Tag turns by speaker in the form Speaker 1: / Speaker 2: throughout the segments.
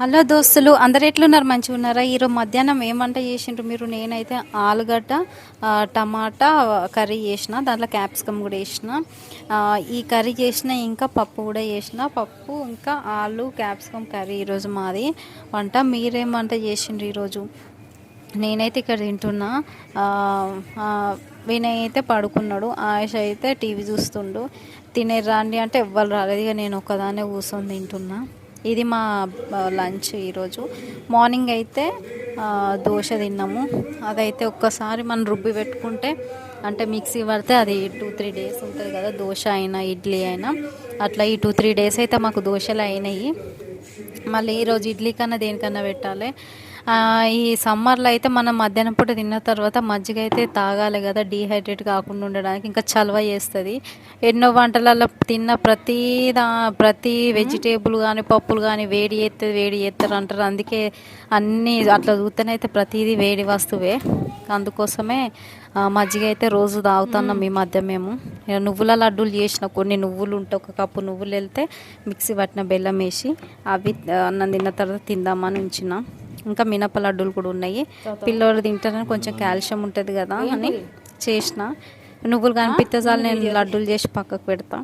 Speaker 1: Hello దోస్తులు అందరు ఎట్లున్నారు? మంచిగా ఉన్నారా ఈరోజు మధ్యాహ్నం ఏం వంట చేసిండ్రు మీరు? నేనైతే ఆలుగడ్డ టమాటా కర్రీ చేసిన దాంట్లో క్యాప్సికమ్ కూడా వేసిన. ఈ కర్రీ చేసిన ఇంకా పప్పు కూడా చేసిన. పప్పు ఇంకా ఆలు క్యాప్సికమ్ కర్రీ ఈరోజు మాది. వంట మీరేం వంట చేసిండ్రు ఈరోజు? నేనైతే ఇక్కడ తింటున్నా. వినయ్ అయితే పడుకున్నాడు. ఆయుష్ అయితే టీవీ చూస్తుండు. తినే రాండి అంటే ఎవ్వరు రాలేదు. ఇక నేను ఒక్కదాన్నే కూర్చొని తింటున్నా. ఇది మా లంచ్ ఈరోజు. మార్నింగ్ అయితే దోశ తిన్నాము. అదైతే ఒక్కసారి మనం రుబ్బి పెట్టుకుంటే అంటే మిక్సీ పడితే అది టూ త్రీ డేస్ ఉంటుంది కదా దోశ అయినా ఇడ్లీ అయినా. అట్లా ఈ టూ త్రీ డేస్ అయితే మాకు దోశలు అయినాయి. మళ్ళీ ఈరోజు ఇడ్లీ కన్నా దేనికన్నా పెట్టాలి. ఈ సమ్మర్లో అయితే మనం మధ్యాహ్నం పూట తిన్న తర్వాత మజ్జిగ అయితే తాగాలి కదా డీహైడ్రేట్ కాకుండా ఉండడానికి ఇంకా చలవ చేస్తుంది. ఎన్నో వంటలలో తిన్న ప్రతి దా ప్రతి వెజిటేబుల్ కానీ పప్పులు కానీ వేడి చేస్తుంది వేడి చేస్తారు అంటారు. అందుకే అన్నీ అట్లా చూస్తేనైతే ప్రతిదీ వేడి వస్తువే. అందుకోసమే మజ్జిగ అయితే రోజు తాగుతున్నాం ఈ మధ్య మేము. నువ్వుల లడ్డూలు చేసిన కొన్ని నువ్వులు ఉంటే ఒక కప్పు నువ్వులు వెళ్తే మిక్సీ పట్టిన బెల్లం వేసి అవి అన్నం తిన్న తర్వాత తిందామని ఉంచిన. ఇంకా మినప లడ్డూలు కూడా ఉన్నాయి. పిల్లోడు తింటారని కొంచెం కాల్షియం ఉంటుంది కదా అని చేసిన. నువ్వులు కనిపిస్తే చాలు నేను లడ్డూలు చేసి పక్కకు పెడతా.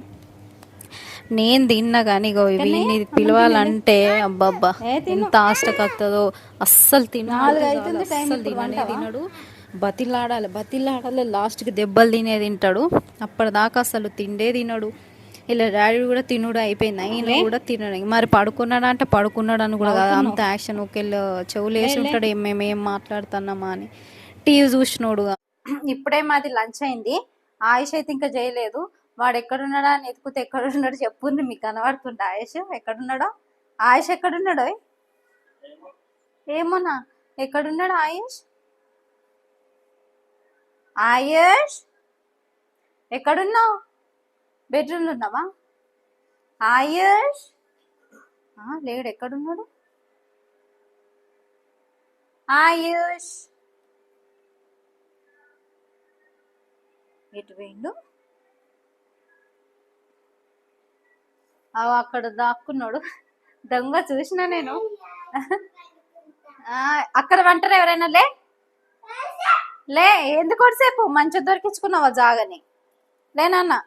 Speaker 1: నేను తిన్నా కానీ ఇగో వీడిని పిలవాలంటే అబ్బబ్బా ఎంత ఆష్టకత్తదో అస్సలు తినాలి అస్సలు తిననే తినడు. బతిలాడాలి బతిలాడాలి. లాస్ట్కి దెబ్బలు తినే తింటాడు. అప్పటిదాకా అసలు తిండే తినడు. ఇలా డాడీ కూడా తినుడు అయిపోయింది. అయినా కూడా తినడు. మరి పడుకున్నాడు అంటే పడుకున్నాడు అని కూడా కాదు. అంత యాక్షన్ ఒకేళ్ళు చెవులు వేసి ఉంటాడు. మేము ఏం మాట్లాడుతున్నామా అని. టీవీ చూసినోడు ఇప్పుడే మాది లంచ్ అయింది. ఆయుష్ అయితే ఇంకా చేయలేదు. వాడు ఎక్కడున్నాడా అని ఎత్తుకుతే ఎక్కడున్నాడు? చెప్పుండ్రి మీకు కనబడుతుంటే ఆయుష్? ఎక్కడున్నాడో? ఆయుష్ ఎక్కడున్నాడో? ఏమోనా? ఎక్కడున్నాడు ఆయుష్? ఆయుష్? ఎక్కడున్నావు? బెడ్రూమ్లో ఉన్నావా? ఆయుష్? లేడు. ఎక్కడున్నాడు? ఆయుష్? ఎటు పోయిండు? అక్కడ దాక్కున్నాడు. దొంగ చూసిన నేను. ఆ, అక్కడ వంటరు ఎవరైనా? లే. లే ఎందుకు సేపు మంచి దొరికించుకున్నావా జాగని? లేనన్నా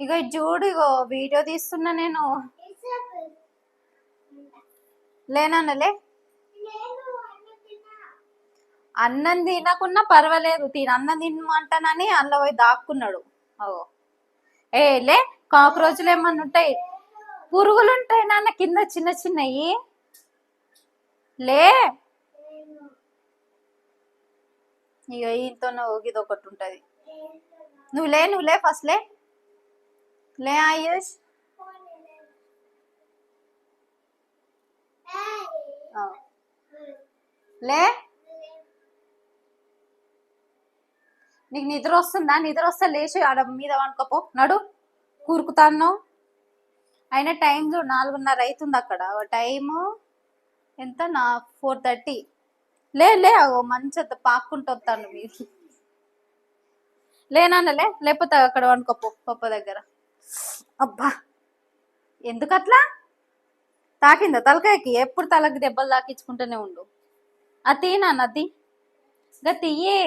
Speaker 1: ఇగో చూడు ఇగో వీడియో తీస్తున్నా నేను. లేనన్నలే అన్నం తినకున్నా పర్వాలేదు. తిన అన్నం తినమంటానని అందులో పోయి దాక్కున్నాడు. అగో ఏ లే కాక్రోచ్లు ఏమన్నా ఉంటాయి పురుగులు ఉంటాయి నాన్న కింద చిన్న చిన్నవి లే. ఇక ఈయనతో ఇది ఒకటి ఉంటది నువ్వు లే నువ్వు లే ఫస్ట్ లే. లే ఆయుష్. లే. నీకు నిద్ర వస్తుందా? నిద్ర వస్తే లేచి ఆడ మీద వండుకోపో. నడు కూరుకుతాను అయినా టైం చూడు నాలుగున్నర అవుతుంది అక్కడ. టైము ఎంత? నా ఫోర్ థర్టీ. లే లే మంచి మంచిగా పాక్కుంటూ వస్తాను మీరు. లేనాన్నలే లేకపోతే అక్కడ వండుకోపో పప్ప దగ్గర. అబ్బా! ఎందుకు అట్లా తాకిందా తలకాయకి? ఎప్పుడు తలకి దెబ్బలు తాకించుకుంటూనే ఉండు. అది నాన్న అది గతియే తీయే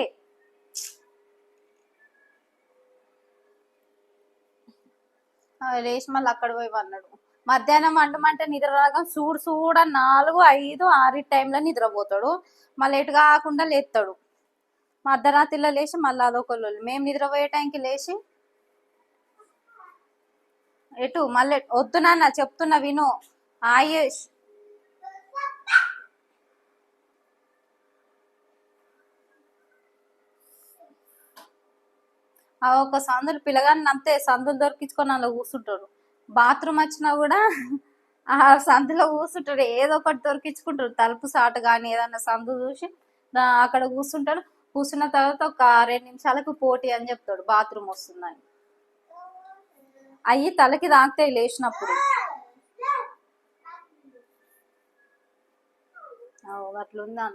Speaker 1: ఆ, లేచి మళ్ళీ అక్కడ పోయి అన్నాడు మధ్యాహ్నం వండమంటే నిద్ర రాగా చూడు చూడ నాలుగు ఐదు ఆరు టైంలో నిద్రపోతాడు. మళ్ళీ ఎటు కాకుండా లేస్తాడు మధ్యరాత్రిలో అర్ధరాత్రిలో లేచి మళ్ళీ అదొక మేము నిద్రపోయే టైంకి లేచి ఎటు? మళ్ళీ వద్దునా చెప్తున్నా విను. ఆయుష్ ఒక సందులు పిల్లగాన్ని అంతే సందులు దొరికించుకొని అలా కూర్చుంటాడు బాత్రూమ్ వచ్చినా కూడా ఆ సందులో కూర్చుంటాడు ఏదో ఒకటి దొరికించుకుంటాడు తలుపు సాటు కానీ ఏదన్నా సందు చూసి అక్కడ కూర్చుంటాడు కూర్చున్న తర్వాత ఒక రెండు నిమిషాలకు పోటీ అని చెప్తాడు. బాత్రూమ్ వస్తుందని. అయ్యి తలకి తాకితే లేచినప్పుడు. అట్లుందా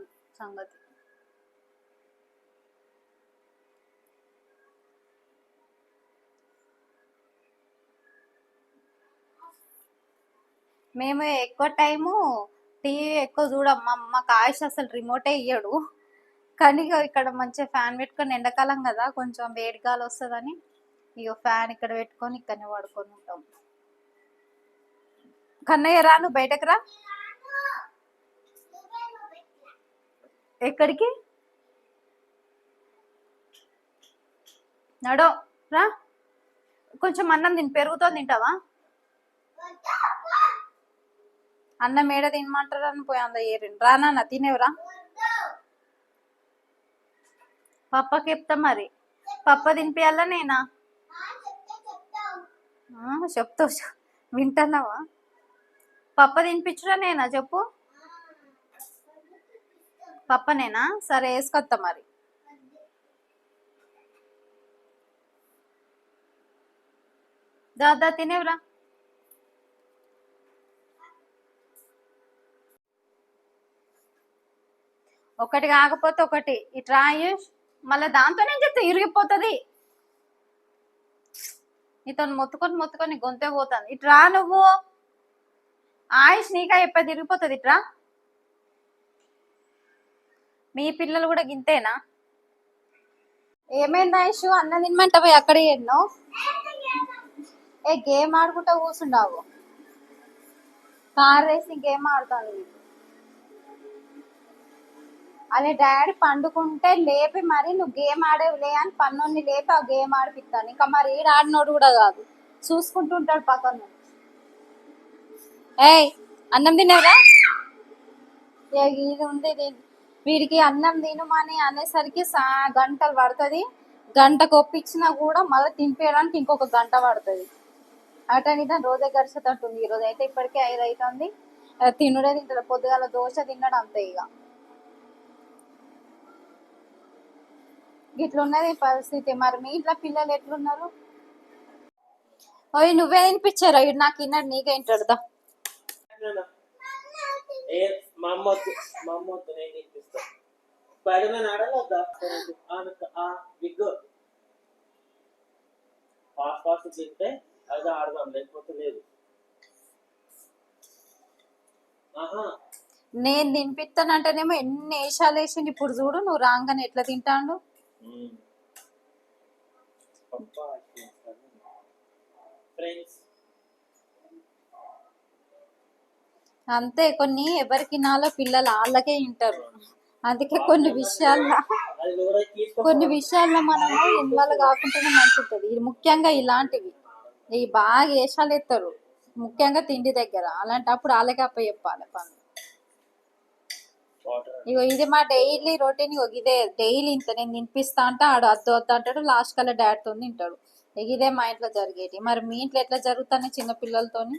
Speaker 1: సంగతి. మేము ఎక్కువ టైము టీవీ ఎక్కువ చూడం మాకు ఆయుష్ అసలు రిమోటే ఇయ్యడు. కానీ ఇక్కడ మంచిగా ఫ్యాన్ పెట్టుకొని ఎండాకాలం కదా కొంచెం వేడి గాలి వస్తుందని ఇగో ఫ్యాన్ ఇక్కడ పెట్టుకొని ఇక్కడనే పడుకొని ఉంటాం. కన్నయ్య రా నువ్వు బయటకు రా. ఎక్కడికి? నడో రా. కొంచెం అన్నం తిని పెరుగుతో తింటావా? అన్నం ఏడ తినమంటారు అని పోయి అంద ఏరిన్ రా నాన్న తినేవరా? పప్పకి చెప్తా మరి. పప్ప తినిపియాలా నేనా? ఆ, చెప్తావు వింటున్నావా? పప్ప తినిపించురా నేనా? చెప్పు. పప్పనేనా సరే వేసుకొస్తా మరి. దాదా తినేవరా? ఒకటి కాకపోతే ఒకటి. ఇట్రా ఆయుష్ మళ్ళీ దాంతో నేను చెప్తే ఇరిగిపోతుంది. నీతో మొత్తుకొని మొత్తుకొని గొంతే పోతుంది. ఇట్రా నువ్వు. ఆయుష్ నీకా చెప్పేది ఇరిగిపోతుంది ఇట్రా మీ పిల్లలు కూడా గింతేనా? ఏమైంది ఆయుష్? అన్న తినమంట పోయి అక్కడ ఎన్నో ఏ గేమ్ ఆడుకుంటా కూర్చుండావు? కార్ రేసింగ్ గేమ్ ఆడుతాను నీకు. అదే డాడీ పండుకుంటే లేపి మరి నువ్వు గేమ్ ఆడేవులే అని పన్నుని లేపి ఆ గేమ్ ఆడిపిస్తాను. ఇంకా మరి ఈడ ఆడినోడు కూడా కాదు. చూసుకుంటుంటాడు పక్కన. ఏయ్ అన్నం తినేవరా? ఏ ఇది ఉంది వీడికి అన్నం తినమని అనేసరికి సా గంటలు పడుతుంది. గంట కొప్పించినా కూడా మళ్ళీ తినిపేయడానికి ఇంకొక గంట పడుతుంది. అటని దాని రోజే గడిచేటట్టుంది ఈరోజు అయితే ఇప్పటికే ఐదు అవుతుంది ఆ, తినుడే తింటాడు. పొద్దుగాల దోశ తిన్నాడు అంతే ఇక ఇట్లున్నది పరిస్థితి. మరి మీ ఇంట్లో పిల్లలు ఎట్లున్నారు? ఓయ్ నువ్వే తినిపించారా? ఇడు నాకు ఇన్నాడు నీకే ఇంటాడు దా.
Speaker 2: ఏ మా అమ్మ వద్దు మా అమ్మ వద్దు నేను తినిపిస్తా. స్పైడర్ మ్యాన్ ఆడాలొద్దా ఆ బిగ్ ఫాస్ట్ ఫాస్ట్ తింటే అది ఆడదాం లేకపోతే లేదు. ఆహా.
Speaker 1: నేను తినిపిస్తానంటేనేమో ఎన్ని వేషాలు వేసిండు. ఇప్పుడు చూడు నువ్వు రాగానే ఎట్లా తింటాడు? అంతే కొన్ని ఎవరికి నాలో పిల్లలు వాళ్ళకే వింటారు అందుకే కొన్ని విషయాల్లో కొన్ని విషయాల్లో మనము ఇన్వాల్వ్ కాకుండానే మంచిది ఇది ముఖ్యంగా ఇలాంటివి. ఇవి బాగా వేషాలు ఎత్తారు. ముఖ్యంగా తిండి దగ్గర. అలాంటప్పుడు వాళ్ళకే అప్ప చెప్పాలి
Speaker 2: పనులు.
Speaker 1: ఇగో ఇది మా డైలీ రొటీన్ ఇగో ఇదే డైలీ ఇంత నేను తినిపిస్తా అంటే ఆడు అద్దు వద్దు అంటాడు లాస్ట్ కల్లా డాడీతో తింటాడు. ఇక ఇదే మా ఇంట్లో జరిగేది. మరి మీ ఇంట్లో ఎట్లా జరుగుతాయి చిన్న పిల్లలతోని?